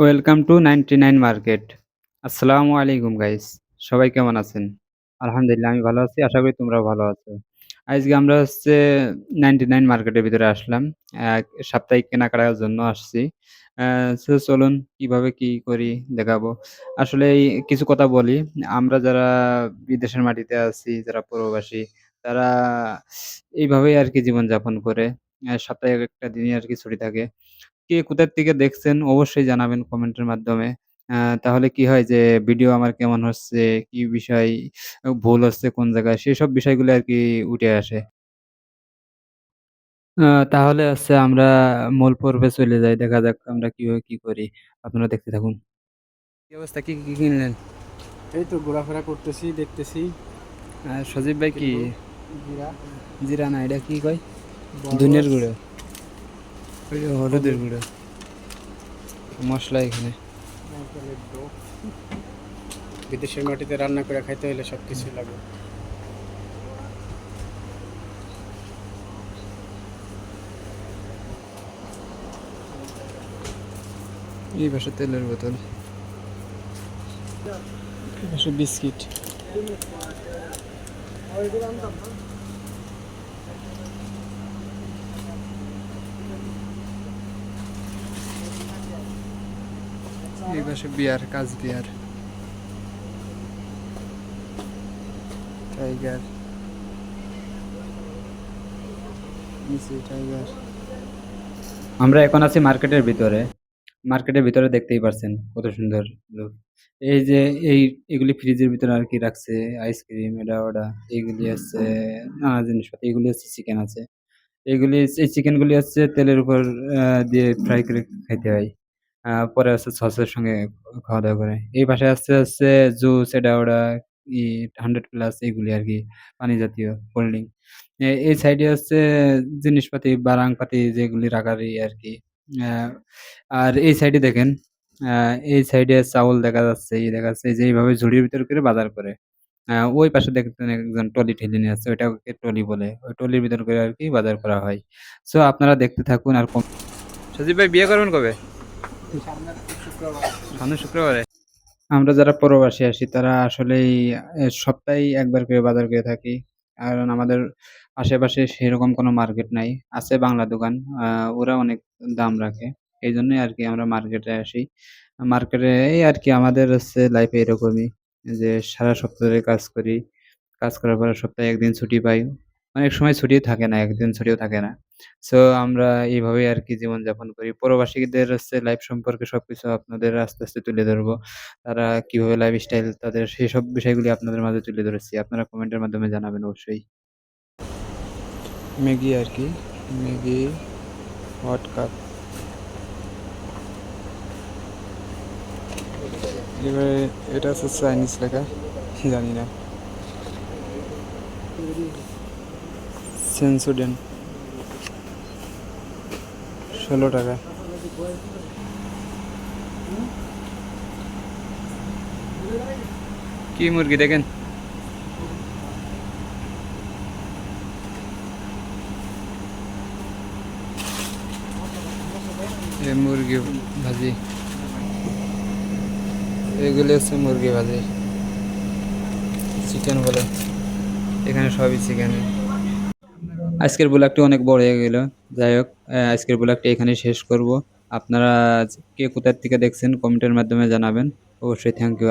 Welcome to 99 market. আসসালামু আলাইকুম guys. সবাই কেমন আছেন? আলহামদুলিল্লাহ আমি ভালো আছি। আশা করি তোমরাও ভালো আছো। আজকে আমরা হচ্ছে 99 মার্কেটের ভিতরে আসলাম। সাপ্তাহিক কেনাকাটার জন্য আসছি। সো চলুন কীভাবে কি করি দেখাবো। আসলে কিছু কথা বলি। আমরা যারা বিদেশের মাটিতে আছি, যারা প্রবাসী তারা এইভাবেই আর কি জীবনযাপন করে। অ্যা সপ্তাহে একটা দিনই আর কি ছুটি থাকে। কে কোথার থেকে দেখছেন অবশ্যই জানাবেন কমেন্টের মাধ্যমে। আ তাহলে কি হয় যে ভিডিও আমার কেমন হচ্ছে, কি বিষয় আ ভুল হচ্ছে কোন জায়গায় সেসব বিষয়গুলো আরকি উঠে আসে। আ তাহলে হচ্ছে আমরা মূল পর্বে চলে যাই। দেখা যাক আমরা কীভাবে কি করি। আপনারা দেখতে থাকুন। কি অবস্থা? কি, কি কিনলেন? এই তো ঘোরাফেরা করতেছি দেখতেছি আ সজীব ভাই কি? জিরা জিরা না এটা কি কয়? বড় ধনিয়ার গুঁড়ো। হলুদের গুঁড়ো। মসলা এখানে। বিদেশের মাটিতে রান্না করে খাইতে হলে সব কিছুই লাগে এই পাশে তেলের বোতল। বিস্কিট। এই পাশে বিয়ার, কাজ বিয়ার। টাইগার। আমরা এখন আছি মার্কেটের ভিতরে। মার্কেটের ভিতরে দেখতেই পারছেন কত সুন্দর লোক এই যে, এই, এগুলি ফ্রিজের ভিতরে আর কি রাখছে আইসক্রিম এটা ওটা এইগুলি আছে নানা জিনিসপত্র এগুলি হচ্ছে চিকেন আছে। এগুলি, এই চিকেন গুলি হচ্ছে তেলের উপর দিয়ে ফ্রাই করে খাইতে হয়। পরে হচ্ছে সসের সঙ্গে খাওয়া দাওয়া করে। এই পাশে আসছে হচ্ছে জুস এটা ওটা ই হান্ড্রেড প্লাস এগুলি আর কি, পানি জাতীয় কোল্ড ড্রিঙ্ক এই সাইডে হচ্ছে জিনিসপাতি, বারাংপাতি যেগুলি রাখার আর কি। আর এই সাইডে দেখেন এই সাইডে চাউল দেখা যাচ্ছে ই দেখা যাচ্ছে যে এইভাবে ঝুড়ির ভিতর করে বাজার করে। ওই পাশে দেখতেন একজন টলি ঠেলে নিয়ে আসছে, ওইটাকে টলি বলে। ওই টলির ভিতর করে আর কি বাজার করা হয়। সো আপনারা দেখতে থাকুন আর কম সজীব ভাই, বিয়ে করবেন কবে? সামনের শুক্রবার আমরা যারা প্রবাসী আসি তারা আসলেই সপ্তাহে একবার করে বাজার করে থাকি। কারণ আমাদের আশেপাশে সেরকম কোনো মার্কেট নাই। আছে বাংলা দোকান। ওরা অনেক দাম রাখে। এই জন্যই আর কি আমরা মার্কেটে আসি। মার্কেটে এই আর কি আমাদের হচ্ছে লাইফে এরকমই যে সারা সপ্তাহ ধরে কাজ করি। কাজ করার পরে সপ্তাহে একদিন ছুটি পাই। অনেক সময় ছুটিও থাকে না, একদিন ছুটিও থাকে না। সো আমরা এইভাবেই আর আরকি জীবনযাপন করি। প্রবাসীদের হচ্ছে লাইফ সম্পর্কে সবকিছু আপনাদের আস্তে, আস্তে তুলে ধরবো। তারা কীভাবে লাইফস্টাইল তাদের সেসব বিষয়গুলি আপনাদের মাঝে তুলে ধরেছি। আপনারা কমেন্টের মাধ্যমে জানাবেন অবশ্যই। ম্যাগি আরকি। Maggi, hot cup. এবারে এটা হচ্ছে চাইনিজ লেখা। জানি না। সেনসোডেন। ১৬ টাকা। কি মুরগি দেখেন? মুরগি ভাজি। এগুলি হচ্ছে মুরগি ভাজি। চিকেন বলে। এখানে সবই চিকেন। আজকের ব্লগটি অনেক বড় হয়ে গেল। যাই হোক আজকের ব্লগটি এখানে শেষ করব। আপনারা কে কোথার থেকে দেখছেন কমেন্টের মাধ্যমে জানাবেন। অবশ্যই থ্যাংক ইউ।